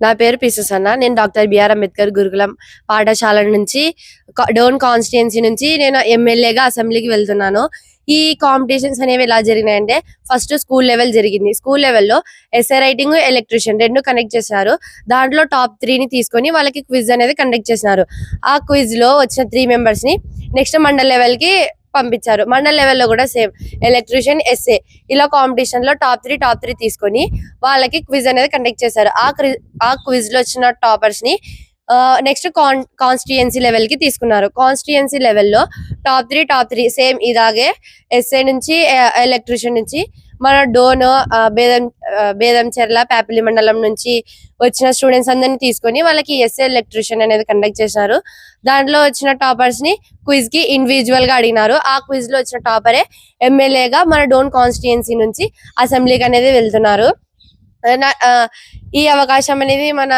నా పేరు పిసస్ అన్న. నేను డాక్టర్ బిఆర్ అంబేద్కర్ గురుకులం పాఠశాల నుంచి డోన్ కాన్స్టిట్యున్సీ నుంచి నేను ఎమ్మెల్యేగా అసెంబ్లీకి వెళ్తున్నాను. ఈ కాంపిటీషన్స్ అనేవి ఎలా జరిగినాయంటే ఫస్ట్ స్కూల్ లెవెల్ జరిగింది. స్కూల్ లెవెల్లో ఎస్ఏ రైటింగ్ ఎలక్ట్రిషియన్ రెండు కనెక్ట్ చేశారు. దాంట్లో టాప్ త్రీని తీసుకొని వాళ్ళకి క్విజ్ అనేది కండక్ట్ చేసినారు. ఆ క్విజ్లో వచ్చిన త్రీ మెంబర్స్ని నెక్స్ట్ మండల్ లెవెల్కి పంపించారు. మండల లెవెల్లో కూడా సేమ్. ఎలక్ట్రిషియన్ ఎస్ఏ ఇలా కాంపిటీషన్లో టాప్ త్రీ టాప్ త్రీ తీసుకొని వాళ్ళకి క్విజ్ అనేది కండక్ట్ చేశారు. ఆ క్రి- ఆ క్విజ్లో వచ్చిన టాపర్స్ని నెక్స్ట్ కాన్ కాన్స్టిట్యుయెన్సీ లెవెల్కి తీసుకున్నారు. కాన్స్టిట్యుయెన్సీ లెవెల్లో top three top three same ఇలాగే ఎస్ఏ నుంచి ఎలక్ట్రిషియన్ నుంచి మన డోన్ బేదం బేదంచెర్ల ప్యాపిలి మండలం నుంచి వచ్చిన స్టూడెంట్స్ అందరిని తీసుకొని వాళ్ళకి ఎస్ఏ ఎలక్ట్రిషియన్ అనేది కండక్ట్ చేశారు దాంట్లో వచ్చిన టాపర్స్ని క్విజ్కి ఇండివిజువల్గా అడిగినారు. ఆ క్విజ్లో వచ్చిన టాపరే ఎమ్మెల్యేగా మన డోన్ కాన్స్టిట్యుయెన్సీ నుంచి అసెంబ్లీకి అనేది వెళ్తున్నారు. ఆ, ఈ అవకాశం అనేది మన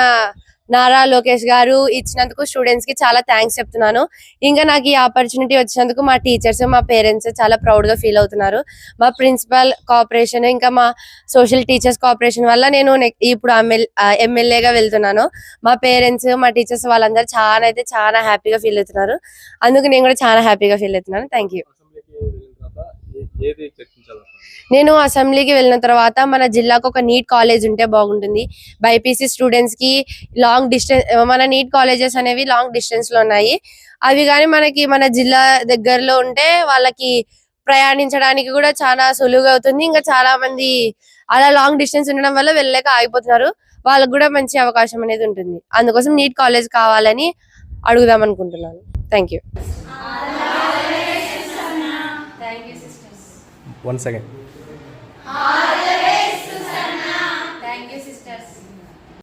నారా లోకేష్ గారు ఇచ్చినందుకు స్టూడెంట్స్కి చాలా థ్యాంక్స్ చెప్తున్నాను. ఇంకా నాకు ఈ ఆపర్చునిటీ వచ్చినందుకు మా టీచర్స్ మా పేరెంట్స్ చాలా ప్రౌడ్గా ఫీల్ అవుతున్నారు. మా ప్రిన్సిపల్ కోఆపరేషన్ ఇంకా మా సోషల్ టీచర్స్ కోఆపరేషన్ వల్ల నేను ఇప్పుడు ఎమ్మెల్యేగా వెళ్తున్నాను. మా పేరెంట్స్ మా టీచర్స్ వాళ్ళందరూ చాలా అయితే చాలా హ్యాపీగా ఫీల్ అవుతున్నారు. అందుకు నేను కూడా చాలా హ్యాపీగా ఫీల్ అవుతున్నాను. థ్యాంక్ యూ అసెంబ్లీకి వెళ్ళిన తర్వాత ఏ- ఏది చర్చించాలనుకుంటున్నారు నేను అసెంబ్లీకి వెళ్ళిన తర్వాత మన జిల్లాకు ఒక నీట్ కాలేజ్ ఉంటే బాగుంటుంది. బైపీసీ స్టూడెంట్స్కి లాంగ్ డిస్టెన్స్ మన నీట్ కాలేజెస్ అనేవి లాంగ్ డిస్టెన్స్లో ఉన్నాయి. అవి కానీ మనకి మన జిల్లా దగ్గరలో ఉంటే వాళ్ళకి ప్రయాణించడానికి కూడా చాలా సులువుగా అవుతుంది. ఇంకా చాలా మంది అలా లాంగ్ డిస్టెన్స్ ఉండడం వల్ల వెళ్ళలేక ఆగిపోతున్నారు. వాళ్ళకు కూడా మంచి అవకాశం అనేది ఉంటుంది. అందుకోసం నీట్ కాలేజ్ కావాలని అడుగుదాం అనుకుంటున్నాను. Thank you. one second.